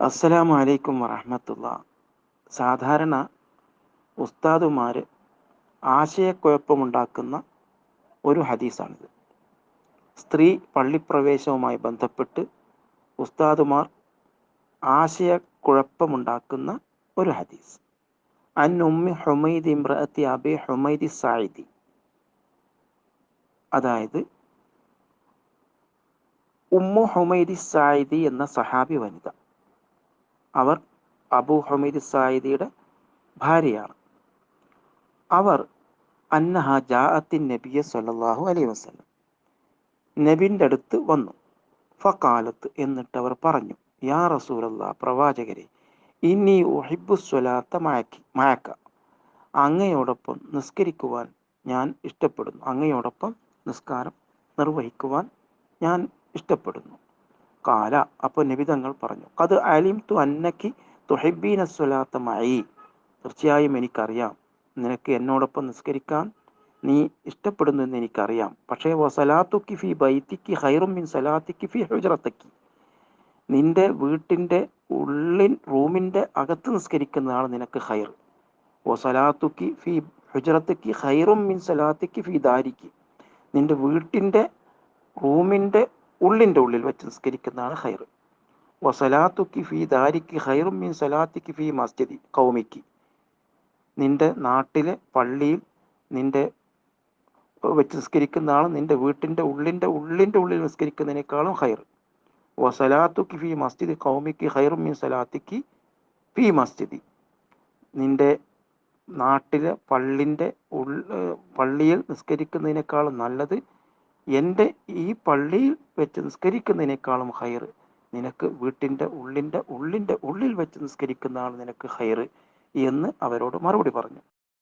അസ്സലാമു അലൈക്കും വറഹമത്തുള്ള. സാധാരണ ഉസ്താദുമാർ ആശയക്കുഴപ്പമുണ്ടാക്കുന്ന ഒരു ഹദീസാണിത്. സ്ത്രീ പള്ളിപ്രവേശവുമായി ബന്ധപ്പെട്ട് ഉസ്താദുമാർ ആശയക്കുഴപ്പമുണ്ടാക്കുന്ന ഒരു ഹദീസ്. അൻ ഉമ്മി ഹുമൈദ് ഇമ്രഅത്തി അബി ഹുമൈദി സായിദി അതായത് ഉമ്മു ഹുമൈദി സായിദി എന്ന സഹാബി വനിത. അവർ അബു ഹമീദ് സായിദിയുടെ ഭാര്യയാണ്. അവർ അന്നഹ ജാഅത്തിൻ നബിയ സല്ലല്ലാഹു അലൈഹി വസല്ലം. നബിന്റെ അടുത്ത് വന്നു. ഫക്കാലത്ത് എന്നിട്ട് അവർ പറഞ്ഞു യാ റസൂലല്ലാ പ്രവാചകരെ ഇനി ഒഹിബു സ്വലാത്ത മയക്കി മയക്ക. അങ്ങയോടൊപ്പം നിസ്കരിക്കുവാൻ ഞാൻ ഇഷ്ടപ്പെടുന്നു. അങ്ങയോടൊപ്പം നിസ്കാരം നിർവഹിക്കുവാൻ ഞാൻ ഇഷ്ടപ്പെടുന്നു. കാല. അപ്പോൾ നബിതങ്ങൾ പറഞ്ഞു അത് അലിം തു അന്നക്കി തുഹബീൻ സ്വലാത്ത മയി തീർച്ചയായും എനിക്കറിയാം. നിനക്ക് എന്നോടൊപ്പം നിസ്കരിക്കാൻ നീ ഇഷ്ടപ്പെടുന്നു എന്ന് എനിക്കറിയാം. പക്ഷേ വസലാത്തുക്കി ഫി ബൈത്തിക്ക് ഹൈറും മിൻ സലാത്തിക്ക് ഫി ഹുജറത്തക്ക്. നിന്റെ വീട്ടിന്റെ ഉള്ളിൻ റൂമിന്റെ അകത്ത് നിസ്കരിക്കുന്നതാണ് നിനക്ക് ഹൈർ വസലാത്തുക്കി ഫി ഹുജറത്തക്ക് ഹൈറും മിൻ സലാത്തിക്ക് ഫി ദാരിക്ക് നിന്റെ വീട്ടിന്റെ റൂമിന്റെ ഉള്ളിന്റെ ഉള്ളിൽ വെച്ച് നിസ്കരിക്കുന്നതാണ് ഹൈർ വസലാത്തുക്കി ഫി ദാരിക്ക് ഹൈറും മീൻ സലാത്തിക്ക് ഫി മസ്ജിദി കൗമിക്ക് നിന്റെ നാട്ടിലെ പള്ളിയിൽ നിന്റെ വെച്ച് നിസ്കരിക്കുന്നതാണ് നിന്റെ വീട്ടിന്റെ ഉള്ളിന്റെ ഉള്ളിന്റെ ഉള്ളിൽ നിസ്കരിക്കുന്നതിനേക്കാളും ഹൈർ വസലാത്തുക്കി ഫി മസ്ജിദ് കൗമിക്ക് ഹൈറും മീൻ സലാത്തിക്ക് ഫി മസ്ജിദി. നിന്റെ നാട്ടിലെ പള്ളിന്റെ ഉൾ പള്ളിയിൽ നിസ്കരിക്കുന്നതിനേക്കാളും നല്ലത് എന്റെ ഈ പള്ളിയിൽ വെച്ച് നിസ്കരിക്കുന്നതിനേക്കാളും ഹൈർ നിനക്ക് വീട്ടിന്റെ ഉള്ളിന്റെ ഉള്ളിന്റെ ഉള്ളിൽ വെച്ച് നിസ്കരിക്കുന്നതാണ് നിനക്ക് ഹൈർ എന്ന് അവരോട് മറുപടി പറഞ്ഞു.